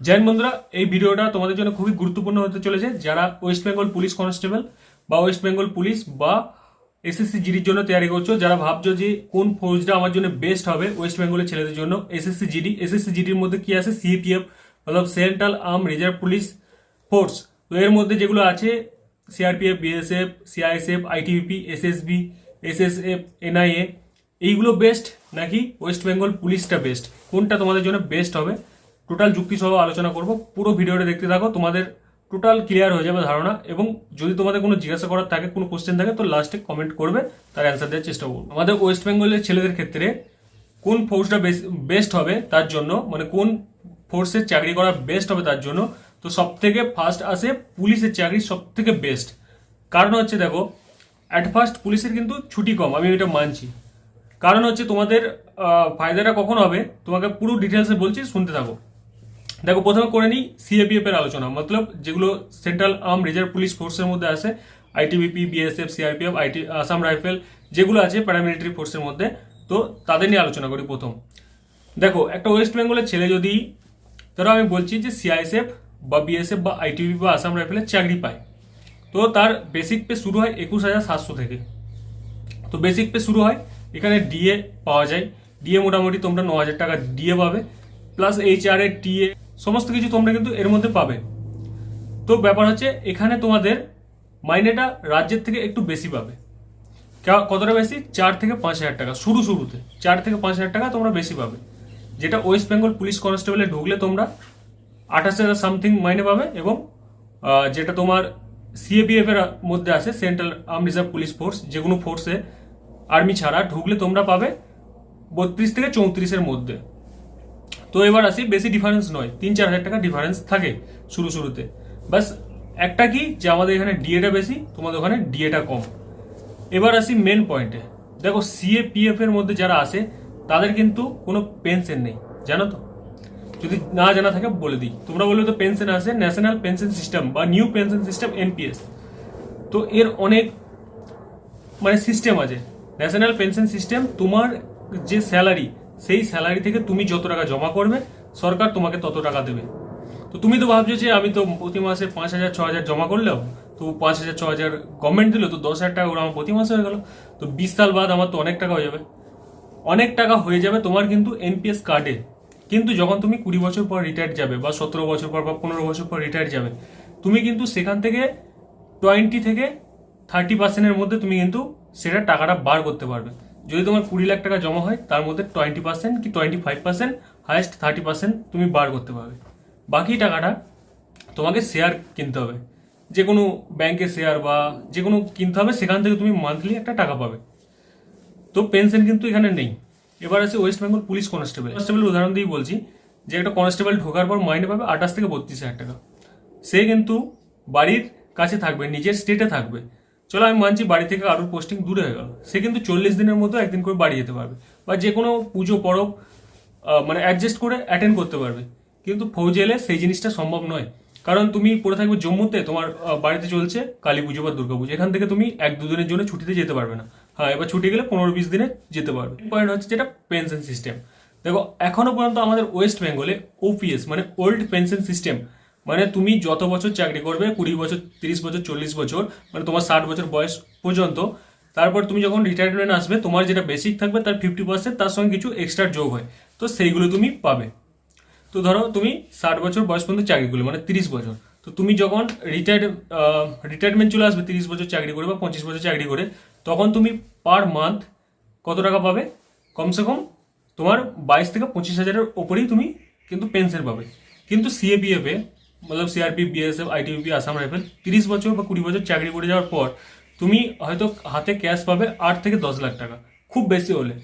Join বন্ধুরা, এই ভিডিওটা তোমাদের জন্য খুবই গুরুত্বপূর্ণ হতে চলেছে। যারা ওয়েস্ট বেঙ্গল পুলিশ কনস্টেবল বা ওয়েস্ট বেঙ্গল পুলিশ বা এসএসসি জিডির জন্য তৈরি করছ, যারা ভাবছ যে কোন ফৌজটা আমার জন্য বেস্ট হবে ওয়েস্ট বেঙ্গলের ছেলেদের জন্য এসএসসি জিডি এসএসসি জিডির মধ্যে কি আছে? সিএপিএফ মতলব central arm reserve police force তো এর মধ্যে যেগুলো আছে CRPF BSF CISF ITBP SSB SSF NIA এইগুলো বেস্ট নাকি ওয়েস্ট বেঙ্গল পুলিশটা বেস্ট কোনটা তোমাদের জন্য বেস্ট হবে? টোটাল যুক্তি সহ আলোচনা করব। পুরো ভিডিওটা দেখতে থাকো, তোমাদের টোটাল ক্লিয়ার হয়ে যাবে ধারণা এবং যদি তোমাদের কোনো জিজ্ঞাসা করার থাকে, কোনো কোশ্চেন থাকে, তো লাস্টে কমেন্ট করবে, তার অ্যান্সার দেওয়ার চেষ্টা করব। আমাদের ওয়েস্ট বেঙ্গলের ছেলেদের ক্ষেত্রে কোন ফোর্সটা বেস্ট হবে তার জন্য মানে কোন ফোর্সের চাকরি করা বেস্ট হবে তার জন্য, তো সব থেকে ফার্স্ট আসে পুলিশের চাকরি সব থেকে বেস্ট কারণ হচ্ছে দেখো অ্যাট ফার্স্ট পুলিশের কিন্তু ছুটি কম, আমি এটা মানছি। কারণ হচ্ছে তোমাদের ফায়দাটা কখন হবে, তোমাকে পুরো ডিটেলসে বলছি, শুনতে থাকো। দেখো প্রথমে করে নিই সিএপিএফ এর আলোচনা। মতলব যেগুলো সেন্ট্রাল আর্ম রিজার্ভ পুলিশ ফোর্সের মধ্যে আছে ITBP BSF CRPF IT Assam rifle যেগুলো আছে প্যারামিলিটারি ফোর্সের মধ্যে। তো তাদের নিয়ে আলোচনা করি প্রথম। দেখো, একটা ওয়েস্ট বেঙ্গলের ছেলে যদি, ধরো আমি বলছি যে সিআইএসএফ বা বিএসএফ বা আইটিবি বা আসাম রাইফেলের চাকরি পায়, তো তার বেসিক পে শুরু হয় একুশ হাজার সাতশো থেকে। তো বেসিক পে শুরু হয়, এখানে ডিএ পাওয়া যায়। ডিএ মোটামুটি তোমরা ন হাজার টাকা ডিএ পাবে plus H R A TA সমস্ত কিছু তোমরা কিন্তু এর মধ্যে পাবে। তো ব্যাপার হচ্ছে, এখানে তোমাদের মাইনেটা রাজ্যের থেকে একটু বেশি পাবে। কতটা বেশি? চার থেকে পাঁচ হাজার টাকা, শুরু শুরুতে। চার থেকে পাঁচ হাজার টাকা তোমরা বেশি পাবে। যেটা ওয়েস্ট বেঙ্গল পুলিশ কনস্টেবলে ঢুকলে তোমরা আঠাশ হাজার সামথিং মাইনে পাবে এবং যেটা তোমার সিএবিএফ এর মধ্যে আছে central arm reserve police force যে কোনো ফোর্সে আর্মি ছাড়া ঢুকলে তোমরা পাবে বত্রিশ থেকে চৌত্রিশের মধ্যে। তো এবার আসি, বেশি ডিফারেন্স নয়। তিন, চার হাজার টাকা ডিফারেন্স থাকে শুরু, শুরুতে। বাস একটা কি? যে আমাদের এখানে ডিএটা বেশি, তোমাদের ওখানে ডিএটা কম। এবার আসি মেন পয়েন্টে দেখো সিএপিএফ এর মধ্যে যারা আসে, তাদের কিন্তু কোনো পেনশন নেই। জানো তো? যদি না জানা থাকে, বলে দিই। তোমরা বলবে তো পেনশন আছে ন্যাশনাল পেনশন সিস্টেম বা নিউ পেনশন সিস্টেম এনপিএস তো এর অনেক মানে সিস্টেম আছে। ন্যাশনাল পেনশন সিস্টেম তোমার যে স্যালারি সেই স্যালারি থেকে তুমি যত টাকা জমা করবে, সরকার তোমাকে তত টাকা দেবে। তো তুমি তো ভাবছ যে আমি তো প্রতি মাসে পাঁচ হাজার, ছ হাজার জমা করলেও, তো পাঁচ হাজার, ছ হাজার গভর্নমেন্ট দিল, তো দশ হাজার টাকা করে আমার প্রতি মাসে হয়ে গেলো। তো বিশ সাল বাদ আমার তো অনেক টাকা হয়ে যাবে। অনেক টাকা হয়ে যাবে তোমার কিন্তু এনপিএস কার্ডে কিন্তু যখন তুমি কুড়ি বছর পর রিটায়ার যাবে বা সতেরো বছর পর বা পনেরো বছর পর রিটায়ার যাবে, তুমি কিন্তু সেখান থেকে টোয়েন্টি থেকে থার্টি পার্সেন্টের মধ্যে তুমি কিন্তু সেটা টাকাটা বার করতে পারবে। যদি তোমার কুড়ি লাখ টাকা জমা হয়, তার মধ্যে টোয়েন্টি পার্সেন্ট কি twenty five percent highest thirty percent তুমি বার করতে পারবে। বাকি টাকাটা তোমাকে শেয়ার কিনতে হবে। যে কোনো ব্যাংকে শেয়ার বা যে কোনো কিনতে হবে, সেখান থেকে তুমি মান্থলি একটা টাকা পাবে। তো পেনশন কিন্তু এখানে নেই। এবার আছে West Bengal police constable constable উদাহরণ দিয়ে বলছি যে একটা কনস্টেবল ঢোকার পর মাইনে পাবে আঠাশ থেকে বত্রিশ হাজার টাকা। সে কিন্তু বাড়ির কাছে থাকবে, নিজের স্টেটে থাকবে। চলো আমি মানছি বাড়ি থেকে আরও পোস্টিং দূরে হয়ে গেল। সে কিন্তু চল্লিশ দিনের মতো একদিন করে বাড়ি যেতে পারবে। বা যে কোনো পুজো, পরব মানে অ্যাডজাস্ট করে অ্যাটেন্ড করতে পারবে। কিন্তু ফৌজে এলে সেই জিনিসটা সম্ভব নয়। কারণ তুমি পড়ে থাকবে জম্মুতে, তোমার বাড়িতে চলছে কালী পুজো বা দুর্গা পুজো। এখান থেকে তুমি এক দুদিনের জন্য ছুটিতে যেতে পারবে না। হ্যাঁ এবার ছুটি গেলে পনেরো বিশ দিনে যেতে পারবে। পয়েন্ট হচ্ছে যেটা পেনশন সিস্টেম দেখো, এখনও পর্যন্ত আমাদের ওয়েস্ট বেঙ্গলে ওপিএস মানে ওল্ড পেনশন সিস্টেম মানে তুমি যত বছর চাকরি করবে, কুড়ি বছর, তিরিশ বছর, চল্লিশ বছর মানে তোমার ষাট বছর বয়স পর্যন্ত, তারপর তুমি যখন রিটায়ারমেন্ট আসবে, তোমার যেটা বেসিক থাকবে তার ফিফটি পার্সেন্ট তার সঙ্গে কিছু এক্সট্রা যোগ হয়। তো সেইগুলো তুমি পাবে। তো ধরো তুমি ষাট বছর বয়স পর্যন্ত চাকরি করলে মানে তিরিশ বছর। তো তুমি যখন রিটায়ার রিটায়ারমেন্ট চলে আসবে, তিরিশ বছর চাকরি করে বা পঁচিশ বছর চাকরি করে, তখন তুমি পার মান্থ কত টাকা পাবে? কমসে কম তোমার বাইশ থেকে পঁচিশ হাজারের ওপরেই তুমি কিন্তু পেনশন পাবে। কিন্তু সিএপিএফ মতলব CRP BSF ITBP Assam rifle তিরিশ বছর বা কুড়ি বছর চাকরি করে যাওয়ার পর তুমি হয়তো হাতে ক্যাশ পাবে আট থেকে দশ লাখ টাকা, খুব বেশি হলে।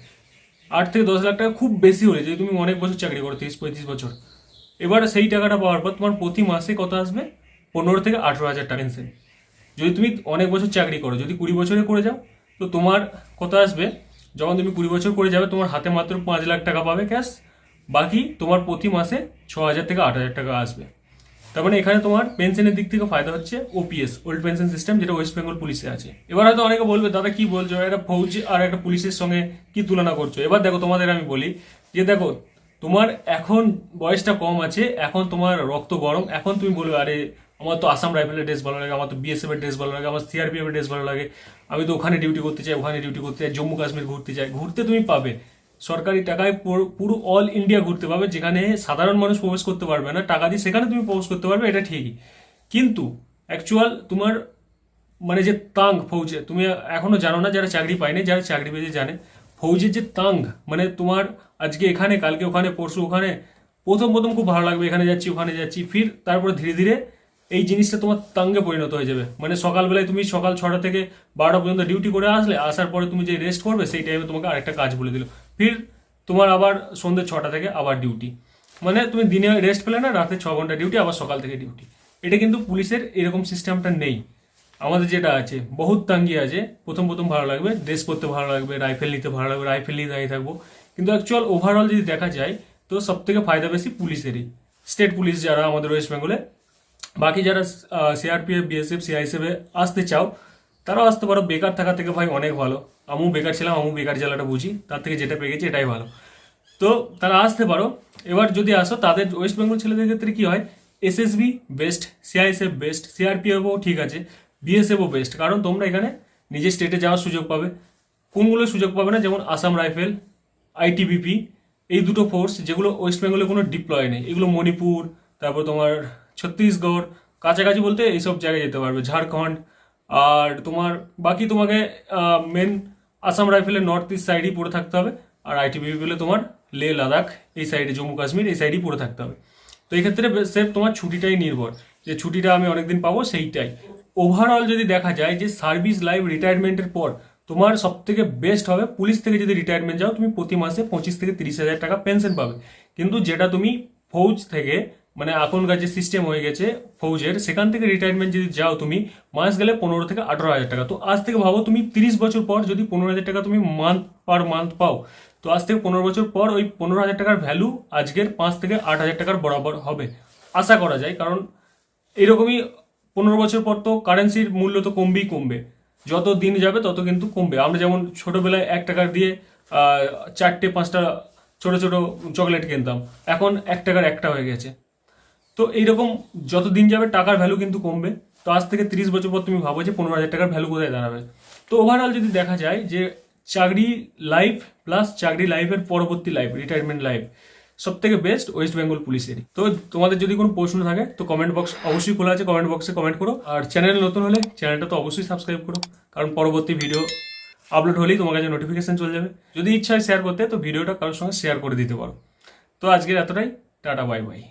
আট থেকে দশ লাখ টাকা খুব বেশি হলে, যদি তুমি অনেক বছর চাকরি করো, তিরিশ, পঁয়ত্রিশ বছর, এবার সেই টাকাটা পাওয়ার পর তোমার প্রতি মাসে কত আসবে? পনেরো থেকে আঠেরো হাজার টাকা পেনশন যদি তুমি অনেক বছর চাকরি করো, যদি কুড়ি বছরে করে যাও, তো তোমার কত আসবে? যখন তুমি কুড়ি বছর করে যাবে, তোমার হাতে মাত্র পাঁচ লাখ টাকা পাবে ক্যাশ বাকি তোমার প্রতি মাসে ছ হাজার থেকে আট হাজার টাকা আসবে। তার মানে এখানে তোমার পেনশনের দিক থেকে ফায়দা হচ্ছে ওপিএস ওল্ড পেনশন সিস্টেম যেটা ওয়েস্ট বেঙ্গল পুলিশে আছে। এবার হয়তো অনেকে বলবে, দাদা, কি বলছো? একটা ফৌজ আর একটা পুলিশের সঙ্গে কি তুলনা করছ? এবার দেখো, তোমাদের আমি বলি যে দেখো, তোমার এখন বয়সটা কম আছে, এখন তোমার রক্ত গরম, এখন তুমি বলবে, আরে, আমার তো আসাম রাইফেলের ড্রেস ভালো লাগে, আমার তো বিএসএফ এর ড্রেস ভালো লাগে, আমার সিআরপিএফ এর ড্রেস ভালো লাগে, আমি তো ওখানে ডিউটি করতে চাই, ওখানে ডিউটি করতে চাই জম্মু কাশ্মীর ঘুরতে চাই। ঘুরতে তুমি পাবে। সরকারি টাকায় পুরো- অল ইন্ডিয়া ঘুরতে পারবে, যেখানে সাধারণ মানুষ প্রবেশ করতে পারবে না, টাকা দিয়ে সেখানে তুমি প্রবেশ করতে পারবে, এটা ঠিকই। কিন্তু অ্যাকচুয়াল তোমার মানে যে তাং ফৌজে, তুমি এখনও জানো না যারা চাকরি পায়নি, যারা চাকরি পেয়েছে জানে, ফৌজের যে তাং মানে তোমার আজকে এখানে, কালকে ওখানে, পরশু ওখানে, প্রথম প্রথম খুব ভালো লাগবে, এখানে যাচ্ছি, ওখানে যাচ্ছি, ফির তারপরে ধীরে ধীরে এই জিনিসটা তোমার তাঙ্গে পরিণত হয়ে যাবে। মানে সকালবেলায় তুমি সকাল ছটা থেকে বারোটা পর্যন্ত ডিউটি করে আসলে, আসার পরে তুমি যে রেস্ট করবে, সেই টাইমে তোমাকে আরেকটা কাজ বলে দিল। ফির তোমার আবার সন্ধ্যে ছটা থেকে আবার ডিউটি মানে তুমি দিনে রেস্ট পেলে না, রাতে ছ ঘণ্টা ডিউটি আবার সকাল থেকে ডিউটি এটা কিন্তু পুলিশের এরকম সিস্টেমটা নেই। আমাদের যেটা আছে, বহুত তাঙ্গি আছে। প্রথম প্রথম ভালো লাগবে ড্রেস পরতে ভালো লাগবে রাইফেল নিতে ভালো লাগবে রাইফেল নিয়ে দাঁড়িয়ে থাকব। কিন্তু অ্যাকচুয়াল ওভারঅল যদি দেখা যায়, তো সব থেকে ফায়দা বেশি পুলিশেরই। স্টেট পুলিশ যারা আমাদের ওয়েস্ট বেঙ্গলে বাকি যারা সিআরপিএফ বিএসএফ সিআইএসএফে আসতে চাও তারাও আসতে পারো। বেকার থাকা থেকে ভাই অনেক ভালো। আমিও বেকার ছিলাম, আমিও বেকার জ্বালাটা বুঝি। তার থেকে যেটা পেয়ে গেছি এটাই ভালো। তো তারা আসতে পারো। এবার যদি আসো, তাদের ওয়েস্ট বেঙ্গল ছেলেদের ক্ষেত্রে কী হয়? এসএসবি বেস্ট সিআইএসএফ বেস্ট সিআরপিএফও ঠিক আছে। বিএসএফও বেস্ট কারণ তোমরা এখানে নিজের স্টেটে যাওয়ার সুযোগ পাবে। কোনগুলো সুযোগ পাবে না? যেমন আসাম রাইফেল আইটিবিপি এই দুটো ফোর্স যেগুলো ওয়েস্ট বেঙ্গলে কোনো ডিপ্লয় নেই। এগুলো মণিপুর, তারপর তোমার ছত্তিশগড়, কাছাকাছি বলতে এইসব জায়গায় যেতে পারবে। ঝাড়খণ্ড আর তোমার, বাকি তোমাকে মেন আসাম রাইফেলের নর্থ ইস্ট সাইডই পড়ে থাকতে হবে। আর আইটিবিপি বলে তোমার লে লাদাখ এই সাইডে জম্মু কাশ্মীর এই সাইডেই পড়ে থাকতে হবে। তো এই ক্ষেত্রে সেফ তোমার ছুটিটাই নির্ভর। যে ছুটিটা আমি অনেকদিন পাবো, সেইটাই। ওভারঅল যদি দেখা যায় যে সার্ভিস লাইফ রিটায়ারমেন্টের পর তোমার সব থেকে বেস্ট হবে, পুলিশ থেকে যদি রিটায়ারমেন্ট যাও, তুমি প্রতি মাসে পঁচিশ থেকে তিরিশ হাজার টাকা পেনশন পাবে। কিন্তু যেটা তুমি ফৌজ থেকে মানে এখনকার যে সিস্টেম হয়ে গেছে ফৌজের, সেখান থেকে রিটায়ারমেন্ট যদি যাও তুমি, মাস গেলে পনেরো থেকে আঠারো হাজার টাকা। তো আজ থেকে ভাবো তুমি তিরিশ বছর পর যদি পনেরো হাজার টাকা তুমি মান্থ পার মান্থ পাও, তো আজ থেকে পনেরো বছর পর ওই পনেরো হাজার টাকার ভ্যালু আজকের পাঁচ থেকে আট হাজার টাকার বরাবর হবে। আশা করা যায়, কারণ এরকমই পনেরো বছর পর তো কারেন্সির মূল্য তো কমবেই কমবে। যত দিন যাবে তত কিন্তু কমবে। আমরা যেমন ছোটোবেলায় এক টাকার দিয়ে চারটে, পাঁচটা ছোট ছোট চকলেট কিনতাম, এখন এক টাকার একটা হয়ে গেছে। তো এইরকম যত দিন যাবে টাকার ভ্যালু কিন্তু কমবে। তো আজ থেকে তিরিশ বছর পর তুমি ভাবো যে পনেরো হাজার টাকার ভ্যালু কোথায় দাঁড়াবে। তো ওভারঅল যদি দেখা যায় যে চাকরি লাইফ প্লাস চাকরি লাইফের পরবর্তী লাইফ রিটায়ারমেন্ট লাইফ সব থেকে বেস্ট ওয়েস্ট বেঙ্গল পুলিশেরই। তো তোমাদের যদি কোনো প্রশ্ন থাকে, তো কমেন্ট বক্স অবশ্যই খোলা আছে কমেন্ট বক্সে কমেন্ট করো। আর চ্যানেল নতুন হলে চ্যানেলটা তো অবশ্যই সাবস্ক্রাইব করো, কারণ পরবর্তী ভিডিও আপলোড হলেই তোমার কাছে নোটিফিকেশন চলে যাবে। যদি ইচ্ছা হয় শেয়ার করতে, তো ভিডিওটা কারোর সঙ্গে শেয়ার করে দিতে পারো। তো আজকের এতটাই, টাটা বাই বাই